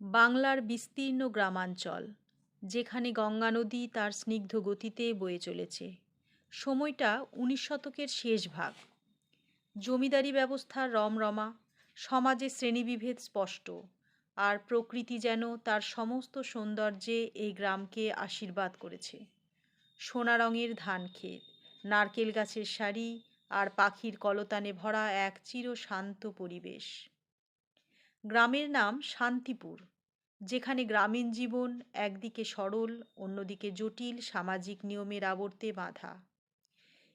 বাংলার বিস্তীর্ণ গ্রামাঞ্চল, যেখানে গঙ্গা নদী তার স্নিগ্ধ গতিতে বয়ে চলেছে। সময়টা উনিশ শতকের শেষ ভাগ। জমিদারি ব্যবস্থার রমরমা, সমাজে শ্রেণীবিভেদ স্পষ্ট, আর প্রকৃতি যেন তার সমস্ত সৌন্দর্যে এই গ্রামকে আশীর্বাদ করেছে। সোনা রঙের ধান ক্ষেত, নারকেল গাছের সারি, আর পাখির কলতানে ভরা এক চির শান্ত পরিবেশ। গ্রামের নাম শান্তিপুর, যেখানে গ্রামীণ জীবন একদিকে সরল, অন্যদিকে জটিল সামাজিক নিয়মের আবর্তে বাঁধা।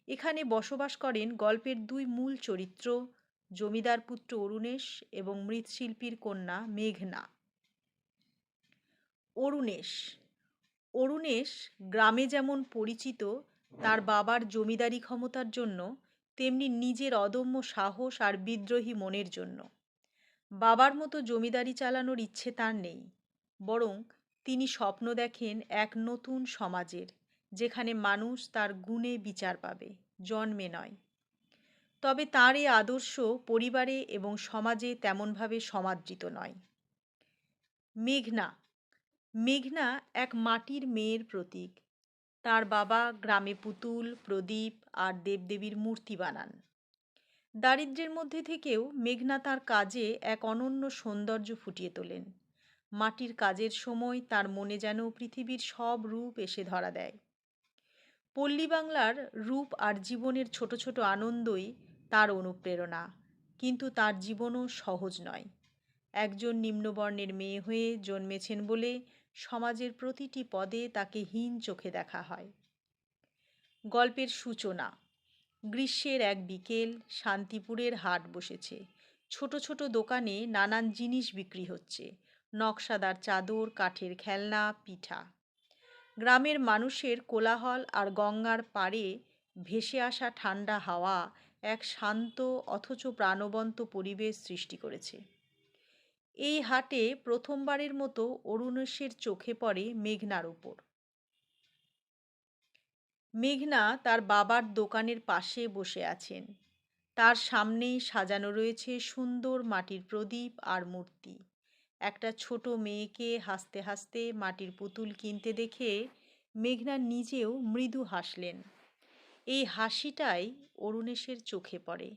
এখানে বসবাস করেন গল্পের দুই মূল চরিত্র, জমিদার পুত্র অরুণেশ এবং মৃৎশিল্পীর কন্যা মেঘনা। অরুণেশ অরুণেশ গ্রামে যেমন পরিচিত, তার বাবার জমিদারি ক্ষমতার জন্য, তেমনি নিজের অদম্য সাহস আর বিদ্রোহী মনের জন্য। বাবার মতো জমিদারি চালানোর ইচ্ছে তার নেই। বরং তিনি স্বপ্ন দেখেন এক নতুন সমাজের, যেখানে মানুষ তার গুণে বিচার পাবে, জন্মে নয়। তবে তার এই আদর্শ পরিবারে এবং সমাজে তেমনভাবে সমাদৃত নয়। মেঘনা মেঘনা এক মাটির মেয়ের প্রতীক। তার বাবা গ্রামে পুতুল, প্রদীপ আর দেবদেবীর মূর্তি বানান। দারিদ্র্যের মধ্যে থেকেও মেঘনা তার কাজে এক অনন্য সৌন্দর্য ফুটিয়ে তোলেন। মাটির কাজের সময় তার মনে যেন পৃথিবীর সব রূপ এসে ধরা দেয়। পল্লী বাংলার রূপ আর জীবনের ছোট ছোট আনন্দই তার অনুপ্রেরণা, কিন্তু তার জীবনও সহজ নয়। একজন নিম্নবর্ণের মেয়ে হয়ে জন্মেছেন বলে সমাজের প্রতিটি পদে তাকে হীন চোখে দেখা হয়। গল্পের সূচনা গ্রীষ্মের এক বিকেল শান্তিপুরের হাট বসেছে। ছোট ছোট দোকানে নানান জিনিস বিক্রি হচ্ছে। নকশাদার চাদর, কাঠের খেলনা, পিঠা। গ্রামের মানুষের কোলাহল আর গঙ্গার পাড়ে ভেসে আসা ঠান্ডা হাওয়া এক শান্ত অথচ প্রাণবন্ত পরিবেশ সৃষ্টি করেছে। এই হাটে প্রথমবারের মতো অরুণেশের চোখে পড়ে মেঘনার উপর। মেঘনা তার বাবার দোকানের পাশে বসে আছেন। তার সামনেই সাজানো রয়েছে সুন্দর মাটির প্রদীপ আর মূর্তি। একটা ছোট মেয়েকে হাসতে হাসতে মাটির পুতুল কিনতে দেখে মেঘনা নিজেও মৃদু হাসলেন। এই হাসিটাই অরুণেশের চোখে পড়ে।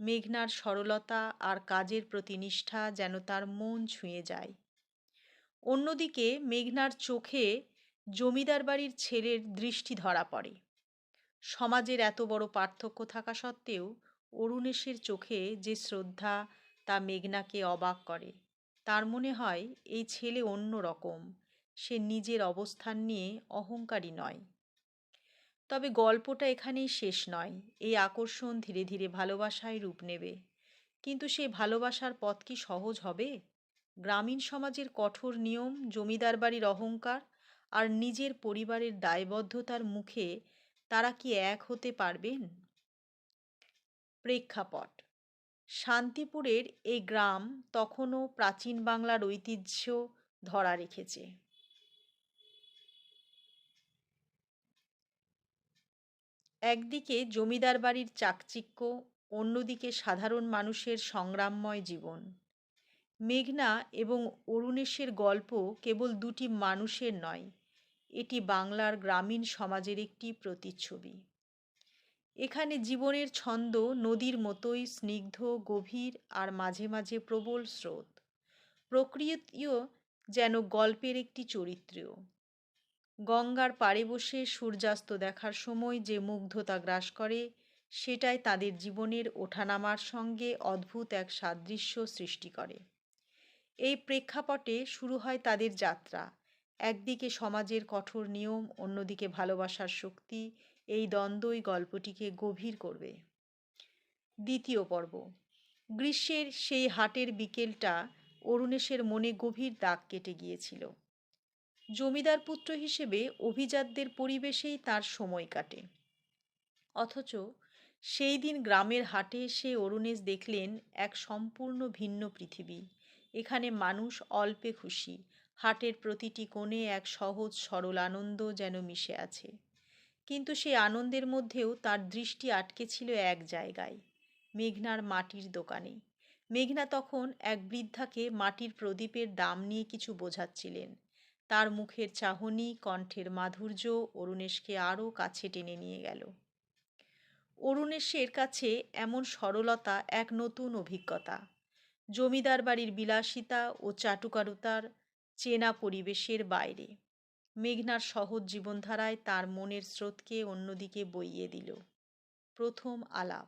মেঘনার সরলতা আর কাজের প্রতি নিষ্ঠা যেন তার মন ছুঁয়ে যায়। অন্যদিকে মেঘনার চোখে জমিদার বাড়ির ছেলের দৃষ্টি ধরা পড়ে। সমাজের এত বড় পার্থক্য থাকা সত্ত্বেও অরুণেশের চোখে যে শ্রদ্ধা তা মেঘনাকে অবাক করে। তার মনে হয়, এই ছেলে অন্য রকম, সে নিজের অবস্থান নিয়ে অহংকারী নয়। তবে গল্পটা এখানেই শেষ নয়, এই আকর্ষণ ধীরে ধীরে ভালোবাসায় রূপ নেবে। কিন্তু সেই ভালোবাসার পথ কি সহজ হবে? গ্রামীণ সমাজের কঠোর নিয়ম, জমিদার বাড়ির অহংকার আর নিজের পরিবারের দায়বদ্ধতার মুখে তারা কি এক হতে পারবেন? প্রেক্ষাপট। শান্তিপুরের এই গ্রাম তখনও প্রাচীন বাংলার ঐতিহ্য ধরা রেখেছে। একদিকে জমিদার বাড়ির চাকচিক্য, অন্যদিকে সাধারণ মানুষের সংগ্রামময় জীবন। মেঘনা এবং অরুণেশের গল্প কেবল দুটি মানুষের নয়, এটি বাংলার গ্রামীণ সমাজের একটি প্রতিচ্ছবি। এখানে জীবনের ছন্দ নদীর মতোই স্নিগ্ধ, গভীর আর মাঝে মাঝে প্রবল স্রোত। প্রকৃতিও যেন গল্পের একটি চরিত্রও। গঙ্গার পাড়ে বসে সূর্যাস্ত দেখার সময় যে মুগ্ধতা গ্রাস করে, সেটাই তাদের জীবনের ওঠানামার সঙ্গে অদ্ভুত এক সাদৃশ্য সৃষ্টি করে। এই প্রেক্ষাপটে শুরু হয় তাদের যাত্রা। একদিকে সমাজের কঠোর নিয়ম, অন্যদিকে ভালোবাসার শক্তি, এই দ্বন্দ্বই গল্পটিকে গভীর করবে। দ্বিতীয় পর্ব। গ্রীষ্মের সেই হাটের বিকেলটা অরুণেশের মনে গভীর দাগ কেটে গিয়েছিল। জমিদার পুত্র হিসেবে অভিজাতদের পরিবেশেই তার সময় কাটে। অথচ সেই দিন গ্রামের হাটে এসে অরুণেশ দেখলেন এক সম্পূর্ণ ভিন্ন পৃথিবী। এখানে মানুষ অল্পে খুশি। হাটের প্রতিটি কোণে এক সহজ, সরল আনন্দ যেন মিশে আছে। কিন্তু সেই আনন্দের মধ্যেও তার দৃষ্টি আটকে ছিল এক জায়গায়, মেঘনার মাটির দোকানে। মেঘনা তখন এক বৃদ্ধাকে মাটির প্রদীপের দাম নিয়ে কিছু বোঝাচ্ছিলেন। তার মুখের চাহনি, কণ্ঠের মাধুর্য অরুণেশকে আরও কাছে টেনে নিয়ে গেল। অরুণেশের কাছে এমন সরলতা এক নতুন অভিজ্ঞতা। জমিদার বাড়ির বিলাসিতা ও চাটুকারুতার চেনা পরিবেশের বাইরে। মেঘনার সহজ জীবনধারায় তার মনের স্রোতকে অন্যদিকে বইয়ে দিল। প্রথম আলাপ।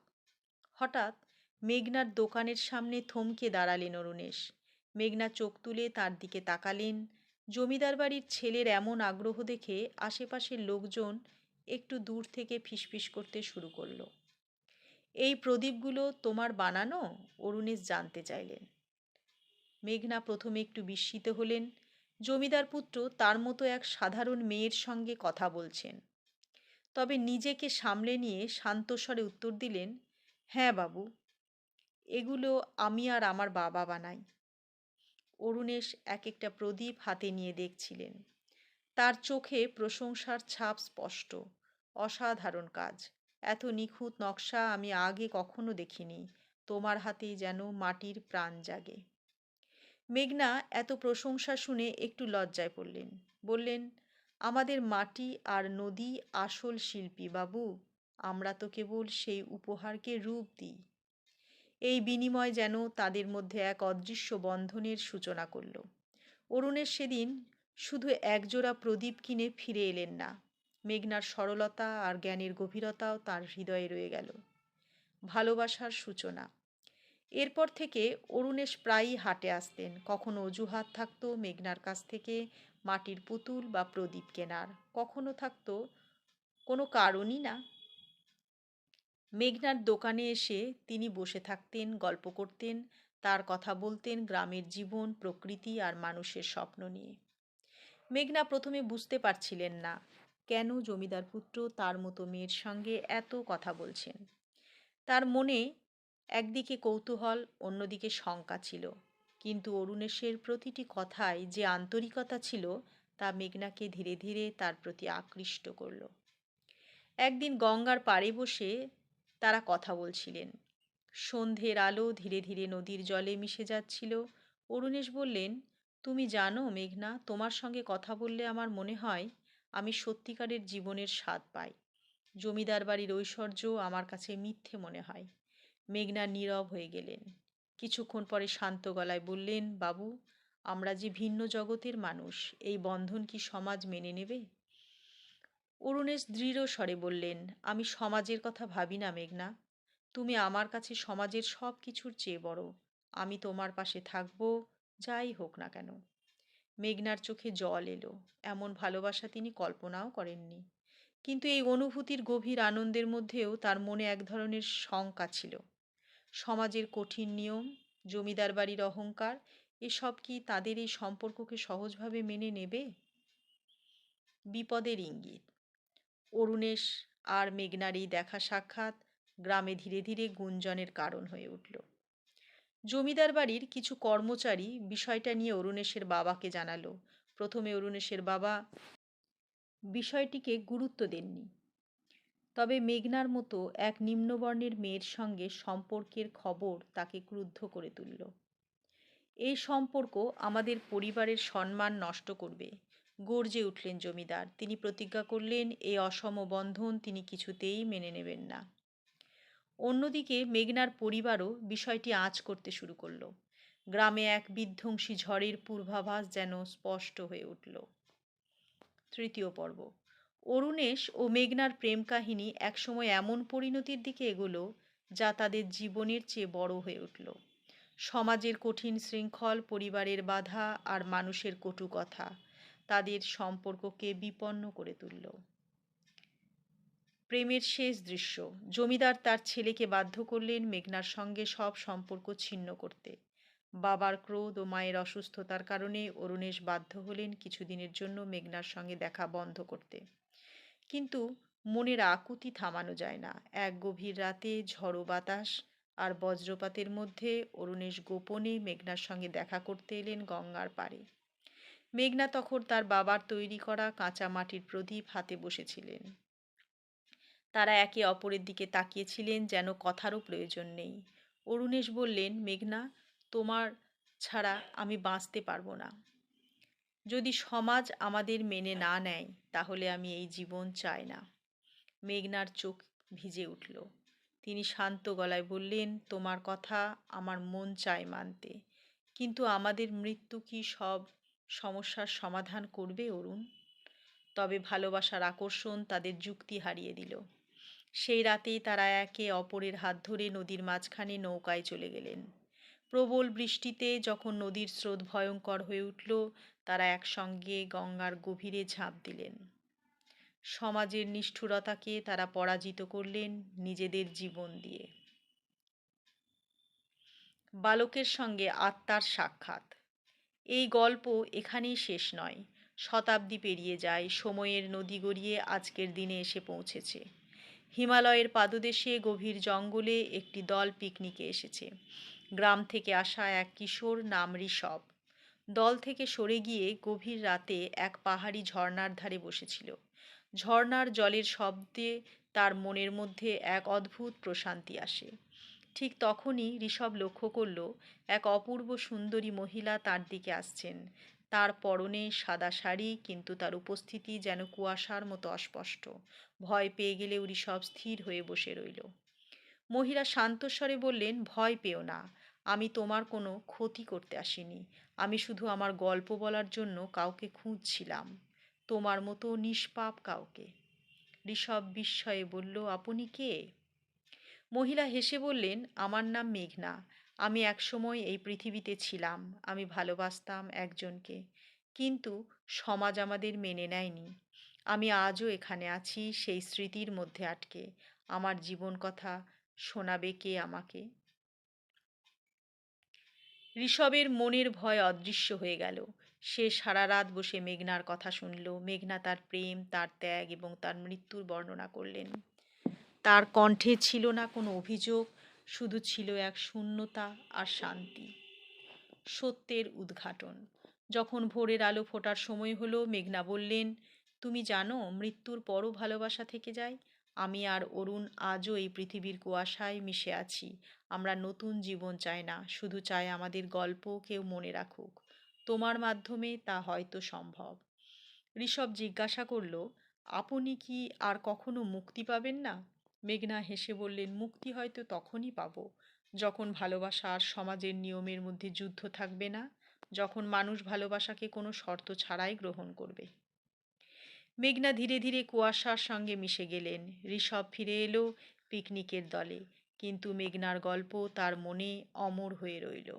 হঠাৎ মেঘনার দোকানের সামনে থমকে দাঁড়ালেন অরুণেশ। মেঘনা চোখ তুলে তার দিকে তাকালেন। জমিদার বাড়ির ছেলের এমন আগ্রহ দেখে আশেপাশের লোকজন একটু দূর থেকে ফিসফিস করতে শুরু করল। এই প্রদীপগুলো তোমার বানানো? অরুণেশ জানতে চাইলেন। মেঘনা প্রথমে একটু বিস্মিত হলেন। জমিদার পুত্র তার মতো এক সাধারণ মেয়ের সঙ্গে কথা বলছেন। তবে নিজেকে সামলে নিয়ে শান্তস্বরে উত্তর দিলেন হ্যাঁ বাবু, এগুলো আমি আর আমার বাবা বানাই। অরুণেশ এক একটা প্রদীপ হাতে নিয়ে দেখছিলেন। তার চোখে প্রশংসার ছাপ স্পষ্ট, অসাধারণ কাজ। এত নিখুঁত নকশা আমি আগে কখনো দেখিনি। তোমার হাতেই যেন মাটির প্রাণ জাগে। মেঘনা এত প্রশংসা শুনে একটু লজ্জায় পড়লেন। বললেন, আমাদের মাটি আর নদী আসল শিল্পী বাবু, আমরা তো কেবল সেই উপহারকে রূপ দিই। এই বিনিময় যেন তাদের মধ্যে এক অদৃশ্য বন্ধনের সূচনা করল। অরুণের সেদিন শুধু একজোড়া প্রদীপ কিনে ফিরে এলেন না। মেঘনার সরলতা আর জ্ঞানের গভীরতাও তার হৃদয়ে রয়ে গেল। ভালোবাসার সূচনা। এরপর থেকে অরুণেশ প্রায়ই হাটে আসতেন। কখনো অজুহাত থাকতো মেঘনার কাছ থেকে মাটির পুতুল বা প্রদীপ কেনার। কখনো থাকতো কোনো কারণই না। মেঘনার দোকানে এসে তিনি বসে থাকতেন, গল্প করতেন, তার কথা বলতেন গ্রামের জীবন, প্রকৃতি আর মানুষের স্বপ্ন নিয়ে। মেঘনা প্রথমে বুঝতে পারছিলেন না কেন জমিদার পুত্র তার মতো মেয়ের সঙ্গে এত কথা বলছেন? তার মনে একদিকে কৌতূহল, অন্যদিকে শঙ্কা ছিল। কিন্তু অরুণেশের প্রতিটি কথায় যে আন্তরিকতা ছিল, তা মেঘনাকে ধীরে ধীরে তার প্রতি আকৃষ্ট করল। একদিন গঙ্গার পাড়ে বসে তারা কথা বলছিলেন। সন্ধ্যের আলো ধীরে ধীরে নদীর জলে মিশে যাচ্ছিল। অরুণেশ বললেন, তুমি জানো মেঘনা, তোমার সঙ্গে কথা বললে আমার মনে হয় আমি সত্যিকারের জীবনের স্বাদ পাই। জমিদার বাড়ির ঐশ্বর্য আমার কাছে মিথ্যে মনে হয়। মেঘনা নীরব হয়ে গেলেন। কিছুক্ষণ পরে শান্ত গলায় বললেন, বাবু, আমরা যে ভিন্ন জগতের মানুষ, এই বন্ধন কি সমাজ মেনে নেবে? অরুণেশ দৃঢ় স্বরে বললেন, আমি সমাজের কথা ভাবি না, মেঘনা। তুমি আমার কাছে সমাজের সব কিছুর চেয়ে বড়। আমি তোমার পাশে থাকব, যাই হোক না কেন। মেঘনার চোখে জল এলো। এমন ভালোবাসা তিনি কল্পনাও করেননি। কিন্তু এই অনুভূতির গভীর আনন্দের মধ্যেও তার মনে এক ধরনের শঙ্কা ছিল। সমাজের কঠিন নিয়ম, জমিদার বাড়ির অহংকার, এসব কি তাদের এই সম্পর্ককে সহজভাবে মেনে নেবে? বিপদের ইঙ্গিত। অরুণেশ আর মেঘনার এই দেখা সাক্ষাৎ গ্রামে ধীরে ধীরে গুঞ্জনের কারণ হয়ে উঠল। জমিদার বাড়ির কিছু কর্মচারী বিষয়টা নিয়ে অরুণেশের বাবাকে জানালো। প্রথমে অরুণেশের বাবা বিষয়টিকে গুরুত্ব দেননি। তবে মেঘনার মতো এক নিম্নবর্ণের মেয়ের সঙ্গে সম্পর্কের খবর তাকে ক্রুদ্ধ করে তুলল। এই সম্পর্ক আমাদের পরিবারের সম্মান নষ্ট করবে। গর্জে উঠলেন জমিদার। তিনি প্রতিজ্ঞা করলেন, এই অসম বন্ধন তিনি কিছুতেই মেনে নেবেন না। অন্যদিকে মেঘনার পরিবারও বিষয়টি আঁচ করতে শুরু করল। গ্রামে এক বিধ্বংসী ঝড়ের পূর্বাভাস যেন স্পষ্ট হয়ে উঠল। তৃতীয় পর্ব। অরুণেশ ও মেঘনার প্রেম কাহিনী একসময় এমন পরিণতির দিকে এগোলো যা তাদের জীবনের চেয়ে বড় হয়ে উঠল। সমাজের কঠিন শৃঙ্খল, পরিবারের বাধা আর মানুষের কটু কথা তাদের সম্পর্ককে বিপন্ন করে তুলল। প্রেমের শেষ দৃশ্য। জমিদার তার ছেলেকে বাধ্য করলেন মেঘনার সঙ্গে সব সম্পর্ক ছিন্ন করতে। বাবার ক্রোধ ও মায়ের অসুস্থতার কারণে অরুণেশ বাধ্য হলেন কিছুদিনের জন্য মেঘনার সঙ্গে দেখা বন্ধ করতে। কিন্তু মনের আকুতি থামানো যায় না। এক গভীর রাতে ঝড়ো বাতাস আর বজ্রপাতের মধ্যে অরুণেশ গোপনে মেঘনার সঙ্গে দেখা করতে এলেন গঙ্গার পাড়ে। মেঘনা তখন তার বাবার তৈরি করা কাঁচা মাটির প্রদীপ হাতে বসেছিলেন। তারা একে অপরের দিকে তাকিয়েছিলেন যেন কথারও প্রয়োজন নেই। অরুণেশ বললেন, মেঘনা, তোমার ছাড়া আমি বাঁচতে পারব না। যদি সমাজ আমাদের মেনে না নেয়, তাহলে আমি এই জীবন চাই না। মেঘনার চোখ ভিজে উঠল। তিনি শান্ত গলায় বললেন, তোমার কথা আমার মন চায় মানতে। কিন্তু আমাদের মৃত্যু কি সব সমস্যার সমাধান করবে, অরুণ? তবে ভালোবাসার আকর্ষণ তাদের যুক্তি হারিয়ে দিল। সেই রাতেই তারা একে অপরের হাত ধরে নদীর মাঝখানে নৌকায় চলে গেলেন। প্রবল বৃষ্টিতে যখন নদীর স্রোত ভয়ঙ্কর হয়ে উঠল, তারা একসঙ্গে গঙ্গার গভীরে ঝাঁপ দিলেন। সমাজের নিষ্ঠুরতাকে তারা পরাজিত করলেন নিজেদের জীবন দিয়ে। বালকের সঙ্গে আত্মার সাক্ষাৎ। এই গল্প এখানেই শেষ নয়। শতাব্দী পেরিয়ে যায়, সময়ের নদী গড়িয়ে আজকের দিনে এসে পৌঁছেছে। হিমালয়ের পাদদেশে গভীর জঙ্গলে একটি দল পিকনিকে এসেছে। গ্রাম থেকে আসা এক কিশোর নাম ঋষভ। দল থেকে সরে গিয়ে গভীর রাতে এক পাহাড়ি ঝর্ণার ধারে বসেছিল। ঝর্ণার জলের শব্দে তার মনের মধ্যে এক অদ্ভুত প্রশান্তি আসে। ঠিক তখনই ঋষভ লক্ষ্য করল, এক অপূর্ব সুন্দরী মহিলা তার দিকে আসছেন। তার পরনে সাদা শাড়ি, কিন্তু তার উপস্থিতি যেন কুয়াশার মতো অস্পষ্ট। ভয় পেয়ে গেলেও ঋষভ স্থির হয়ে বসে রইল। মহিলা শান্তস্বরে বললেন, ভয় পেও না, আমি তোমার কোনো ক্ষতি করতে আসিনি। আমি শুধু আমার গল্প বলার জন্য কাউকে খুঁজছিলাম। তোমার মতো নিষ্পাপ কাউকে। ঋষভ বিস্ময়ে বলল, আপনি কে? মহিলা হেসে বললেন, আমার নাম মেঘনা। আমি একসময় এই পৃথিবীতে ছিলাম, আমি ভালোবাসতাম একজনকে। কিন্তু সমাজ আমাদের মেনে নেয়নি। আমি আজও এখানে আছি সেই স্মৃতির মধ্যে আটকে। আমার জীবন কথা শোনাবে কে আমাকে? ঋষভের মনের ভয় অদৃশ্য হয়ে গেল। সে সারা রাত বসে মেঘনার কথা শুনল। মেঘনা তার প্রেম, তার ত্যাগ এবং তার মৃত্যুর বর্ণনা করলেন। তার কণ্ঠে ছিল না কোনো অভিযোগ। শুধু ছিল এক শূন্যতা আর শান্তি। সত্যের উদ্ঘাটন। যখন ভোরের আলো ফোটার সময় হলো, মেঘনা বললেন, তুমি জানো, মৃত্যুর পরও ভালোবাসা থেকে যায়? আমি আর অরুণ আজও এই পৃথিবীর কুয়াশায় মিশে আছি। আমরা নতুন জীবন চাই না, শুধু চাই আমাদের গল্প কেউ মনে রাখুক। তোমার মাধ্যমে তা হয়তো সম্ভব। ঋষভ জিজ্ঞাসা করল, আপনি কি আর কখনো মুক্তি পাবেন না? মেঘনা হেসে বললেন, মুক্তি হয়তো তখনই পাব। যখন ভালোবাসা আর সমাজের নিয়মের মধ্যে যুদ্ধ থাকবে না, যখন মানুষ ভালোবাসাকে কোনো শর্ত ছাড়াই গ্রহণ করবে। মেঘনা ধীরে ধীরে কুয়াশার সঙ্গে মিশে গেলেন। ঋষভ ফিরে এলো পিকনিকের দলে, কিন্তু মেঘনার গল্প তার মনে অমর হয়ে রইল।